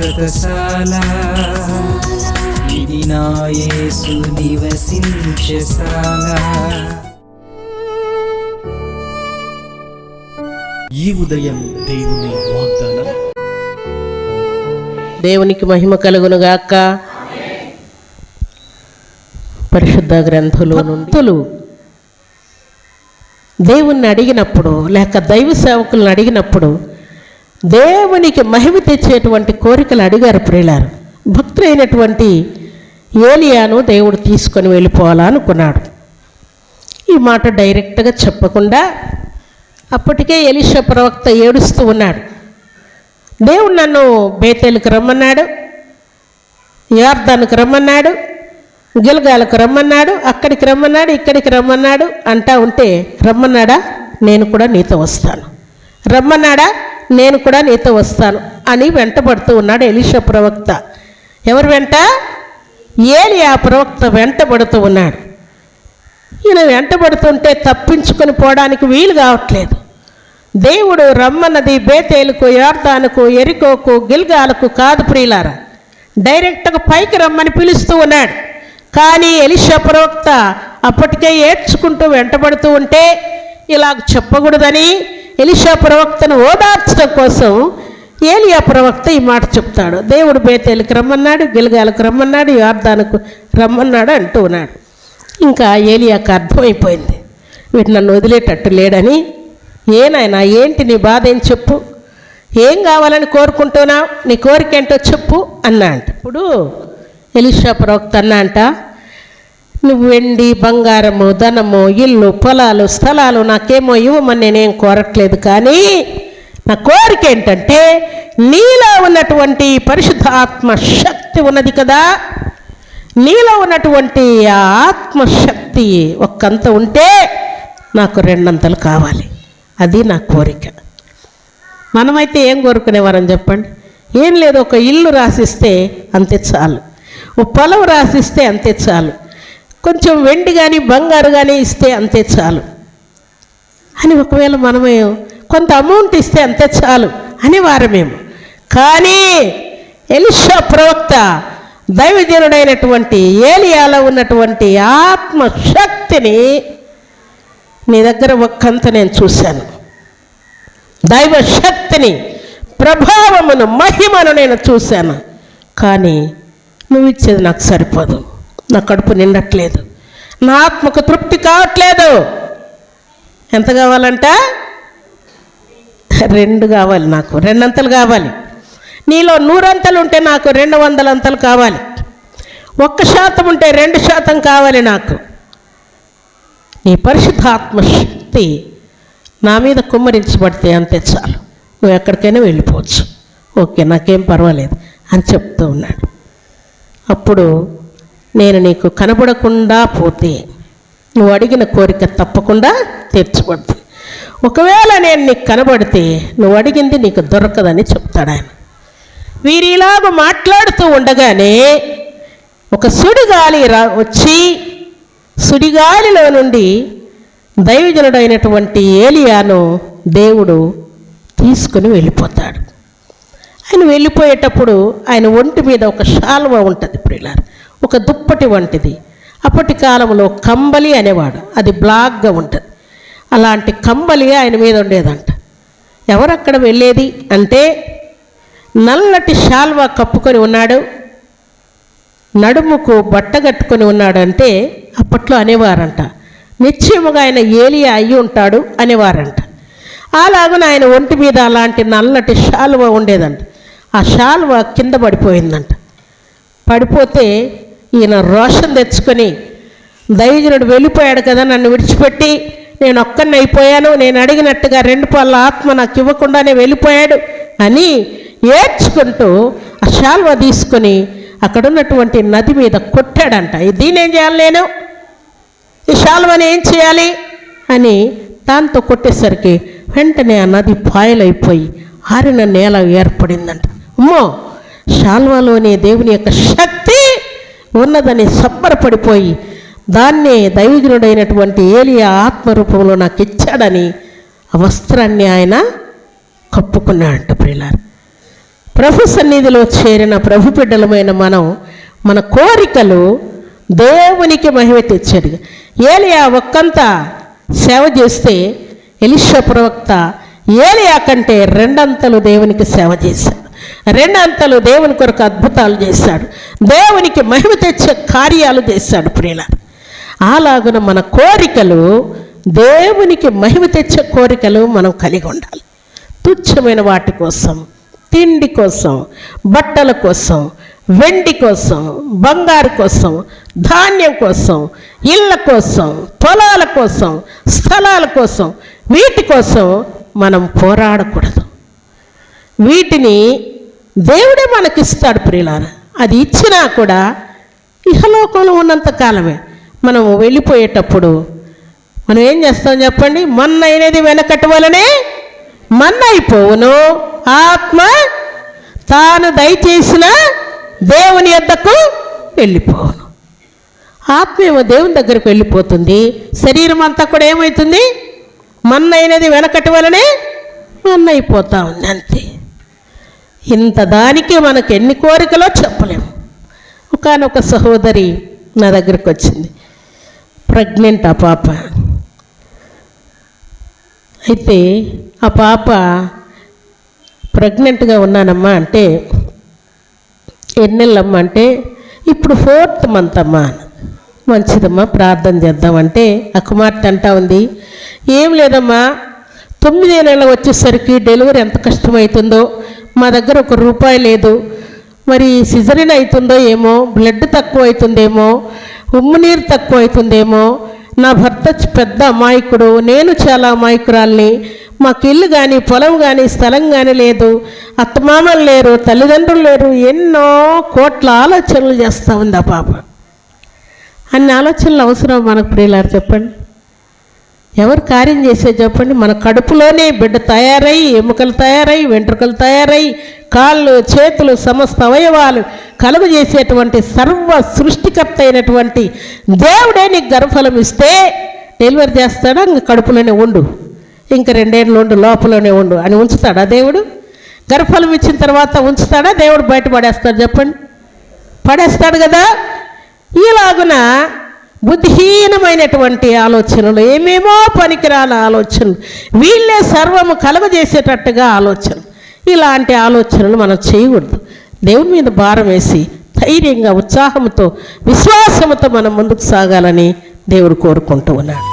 శాశ్వతశాల ఇది నా యేసు నివసించశాల ఈ ఉదయం దేవుని వాగ్దానం. దేవునికి మహిమ కలుగునుగాక. పరిశుద్ధ గ్రంథులు భక్తులు దేవుణ్ణి అడిగినప్పుడు లేక దైవ సేవకులను అడిగినప్పుడు దేవునికి మహిమ తెచ్చేటువంటి కోరికలు అడిగారు ప్రియులారు. భక్తులైనటువంటి ఏలియాను దేవుడు తీసుకొని వెళ్ళిపోవాలనుకున్నాడు ఈ మాట డైరెక్ట్గా చెప్పకుండా అప్పటికే ఎలిషా ప్రవక్త ఏడుస్తూ ఉన్నాడు. దేవుడు నన్ను బేతేలుకు రమ్మన్నాడు యార్దానికి రమ్మన్నాడు గిల్గాలకు రమ్మన్నాడు అక్కడికి రమ్మన్నాడు ఇక్కడికి రమ్మన్నాడు అంటా ఉంటే రమ్మన్నాడా? నేను కూడా నీతో వస్తాను. రమ్మన్నాడా? నేను కూడా నీతో వస్తాను అని వెంటబడుతూ ఉన్నాడు ఎలిషా ప్రవక్త. ఎవరు వెంట? ఏలి ఆ ప్రవక్త వెంటబడుతూ ఉన్నాడు. ఈయన వెంటబడుతుంటే తప్పించుకొని పోవడానికి వీలు కావట్లేదు. దేవుడు రమ్మన్నది బేతేలుకు యార్దానుకు ఎరికోకు గిల్గాలకు కాదు ప్రియులారా. డైరెక్ట్గా పైకి రమ్మని పిలుస్తూ ఉన్నాడు. కానీ ఎలిషా ప్రవక్త అప్పటికే ఏడ్చుకుంటూ వెంటబడుతూ ఉంటే ఇలా చెప్పకూడదని ఎలిషా ప్రవక్తను ఓదార్చడం కోసం ఏలియా ప్రవక్త ఈ మాట చెప్తాడు. దేవుడు బేతేలుకి రమ్మన్నాడు గిలగాలకు రమ్మన్నాడు యార్దానకు రమ్మన్నాడు అంటూ ఉన్నాడు. ఇంకా ఏలియాకు అర్థమైపోయింది. వీడు నన్ను వదిలేటట్టు లేడని. ఏనాయనా ఏంటి నీ బాధ? ఏం చెప్పు? ఏం కావాలని కోరుకుంటున్నావు? నీ కోరిక ఏంటో చెప్పు అన్నా అంట ఇప్పుడు ఎలిషా ప్రవక్త అన్నా అంట నువ్వు వెండి బంగారము ధనము ఇల్లు పొలాలు స్థలాలు నాకేమో ఇవ్వమని నేనేం కోరట్లేదు కానీ నా కోరిక ఏంటంటే నీలో ఉన్నటువంటి పరిశుద్ధ ఆత్మ శక్తి ఉన్నది కదా. నీలో ఉన్నటువంటి ఆ ఆత్మశక్తి ఒక్కంత ఉంటే నాకు రెండంతలు కావాలి. అది నా కోరిక. మనమైతే ఏం కోరుకునేవారని చెప్పండి? ఏం లేదు ఒక ఇల్లు రాసిస్తే అంతే చాలు. ఓ పొలం రాసిస్తే అంతే చాలు. కొంచెం వెండి కానీ బంగారు కానీ ఇస్తే అంతే చాలు. అని ఒకవేళ మనమే కొంత అమౌంట్ ఇస్తే అంతే చాలు అని వారమేము కానీ ఎలిషా ప్రవక్త దైవజనుడైనటువంటి ఏలియాలో ఉన్నటువంటి ఆత్మశక్తిని నీ దగ్గర ఒక్కంత నేను చూశాను. దైవ శక్తిని ప్రభావమును మహిమను నేను చూశాను. కానీ నువ్వు ఇచ్చేది నాకు సరిపోదు. నా కడుపు నిండట్లేదు. నా ఆత్మకు తృప్తి కావట్లేదు. ఎంత కావాలంట? రెండు కావాలి నాకు రెండంతలు కావాలి. నీలో నూరంతలు ఉంటే నాకు రెండు వందల అంతలు కావాలి. ఒక్క శాతం ఉంటే రెండు శాతం కావాలి నాకు. నీ పరిశుద్ధాత్మశక్తి నా మీద కుమ్మరించబడితే అంతే చాలు. నువ్వు ఎక్కడికైనా వెళ్ళిపోవచ్చు. ఓకే నాకేం పర్వాలేదు అని చెప్తూ ఉన్నాడు. అప్పుడు నేను నీకు కనబడకుండా పోతే నువ్వు అడిగిన కోరిక తప్పకుండా తీర్చబడుతుంది. ఒకవేళ నేను నీకు కనబడితే నువ్వు అడిగింది నీకు దొరకదని చెప్తాడు ఆయన. వీరిలాగ మాట్లాడుతూ ఉండగానే ఒక సుడిగాలి రా వచ్చి సుడిగాలిలో నుండి దైవజనుడైనటువంటి ఏలియాను దేవుడు తీసుకుని వెళ్ళిపోతాడు. ఆయన వెళ్ళిపోయేటప్పుడు ఆయన ఒంటి మీద ఒక శాలువ ఉంటుంది ప్రియులారు. ఒక దుప్పటి వంటిది. అప్పటి కాలంలో కంబలి అనేవాడు. అది బ్లాక్గా ఉంటుంది. అలాంటి కంబలి ఆయన మీద ఉండేదంట. ఎవరక్కడ వెళ్ళేది అంటే నల్లటి షాల్వా కప్పుకొని ఉన్నాడు. నడుముకు బట్ట కట్టుకొని ఉన్నాడంటే అప్పట్లో అనేవారంట. నిశ్చయముగా ఆయన ఏలియా అయ్యి ఉంటాడు అనేవారంట. అలాగని ఆయన ఒంటి మీద అలాంటి నల్లటి శాలువ ఉండేదంట. ఆ శాలువ కింద పడిపోయిందంట. పడిపోతే ఈయన రోషం తెచ్చుకొని దైవజనుడు వెళ్ళిపోయాడు కదా నన్ను విడిచిపెట్టి. నేను ఒక్కడిని అయిపోయాను. నేను అడిగినట్టుగా రెండు పళ్ళ ఆత్మ నాకు ఇవ్వకుండానే వెళ్ళిపోయాడు అని ఏడ్చుకుంటూ ఆ శాల్వ తీసుకొని అక్కడ ఉన్నటువంటి నది మీద కొట్టాడంట. దీన్ని ఏం చేయాలి నేను? ఈ శాల్వని ఏం చేయాలి? అని దాంతో కొట్టేసరికి వెంటనే ఆ నది పాయలైపోయి ఆరిన నేల ఏర్పడిందంట. అమ్మో! శాల్వలోనే దేవుని యొక్క శక్తి ఉన్నదని సబ్బరపడిపోయి దాన్నే దైవజనుడైనటువంటి ఏలియా ఆత్మరూపంలో నాకు ఇచ్చాడని ఆ వస్త్రాన్ని ఆయన కప్పుకున్నాడంట ప్రియులారు. ప్రభు సన్నిధిలో చేరిన ప్రభు బిడ్డలమైన మనం మన కోరికలు దేవునికి మహిమ తెచ్చాడు ఏలియా ఒక్కంతా సేవ చేస్తే ఎలిషా ప్రవక్త ఏలియా కంటే రెండంతలు దేవునికి సేవ చేశాడు. రెండంతలు దేవుని కొరకు అద్భుతాలు చేశాడు. దేవునికి మహిమ తెచ్చే కార్యాలు చేశాడు ప్రియుల. అలాగున మన కోరికలు దేవునికి మహిమ తెచ్చే కోరికలు మనం కలిగి ఉండాలి. తుచ్చమైన వాటి కోసం తిండి కోసం బట్టల కోసం వెండి కోసం బంగారు కోసం ధాన్యం కోసం ఇళ్ళ కోసం పొలాల కోసం స్థలాల కోసం వీటి కోసం మనం పోరాడకూడదు. వీటిని దేవుడే మనకిస్తాడు ప్రియులార. అది ఇచ్చినా కూడా ఇహలోకంలో ఉన్నంత కాలమే. మనం వెళ్ళిపోయేటప్పుడు మనం ఏం చేస్తాం చెప్పండి? మన్న అయినది వెనకటి వలనే మన్న అయిపోవును. ఆత్మ తాను దయచేసిన దేవుని యొద్దకు వెళ్ళిపోవును. ఆత్మ ఏమో దేవుని దగ్గరకు వెళ్ళిపోతుంది. శరీరం అంతా కూడా ఏమవుతుంది మన్న అయినది వెనకటి వలనే మన్న అయిపోతా ఉంది అంతే. ఇంత దానికి మనకు ఎన్ని కోరికలో చెప్పలేము ఒకనొక సహోదరి నా దగ్గరికి వచ్చింది. ప్రెగ్నెంట్ ఆ పాప. అయితే ఆ పాప ప్రెగ్నెంట్గా ఉన్నానమ్మా అంటే ఎన్నెళ్ళమ్మా అంటే ఇప్పుడు ఫోర్త్ మంత్ అమ్మా. మంచిదమ్మా ప్రార్థన చేద్దామంటే ఆ కుమార్తె అంటా ఉంది. ఏం లేదమ్మా తొమ్మిది నెలలు వచ్చేసరికి డెలివరీ ఎంత కష్టమవుతుందో మా దగ్గర ఒక రూపాయి లేదు. మరి సిజరిన్ అవుతుందో ఏమో బ్లడ్ తక్కువ అవుతుందేమో ఉమ్ము నీరు తక్కువ అవుతుందేమో నా భర్త పెద్ద అమాయకుడు నేను చాలా అమాయకురాల్ని. మాకు ఇల్లు కానీ పొలం కానీ స్థలం కానీ లేదు. అత్తమామలు లేరు తల్లిదండ్రులు లేరు ఎన్నో కోట్ల ఆలోచనలు చేస్తూ ఉంది ఆ పాప. అన్ని ఆలోచనలు అవసరం మనకు ప్రియులారు చెప్పండి. ఎవరు కార్యం చేసే చెప్పండి మన కడుపులోనే బిడ్డ తయారై ఎముకలు తయారై వెంట్రుకలు తయారై కాళ్ళు చేతులు సమస్త అవయవాలు కలుగు చేసేటువంటి సర్వ సృష్టికర్త అయినటువంటి దేవుడే నీకు గర్భఫలం ఇస్తే డెలివరీ చేస్తాడా? ఇంక కడుపులోనే ఉండు. ఇంక రెండేళ్ళు ఉండు లోపలనే ఉండు అని ఉంచుతాడా దేవుడు? గర్భఫలం ఇచ్చిన తర్వాత ఉంచుతాడా? దేవుడు బయట పడేస్తాడు చెప్పండి. పడేస్తాడు కదా? ఈలాగున బుద్ధిహీనమైనటువంటి ఆలోచనలు ఏమేమో పనికిరాని ఆలోచనలు వీళ్ళే సర్వము కలగజేసేటట్టుగా ఆలోచన ఇలాంటి ఆలోచనలు మనం చేయకూడదు. దేవుని మీద భారం వేసి ధైర్యంగా ఉత్సాహంతో విశ్వాసంతో మనం ముందుకు సాగాలని దేవుడు కోరుకుంటూ ఉన్నాడు.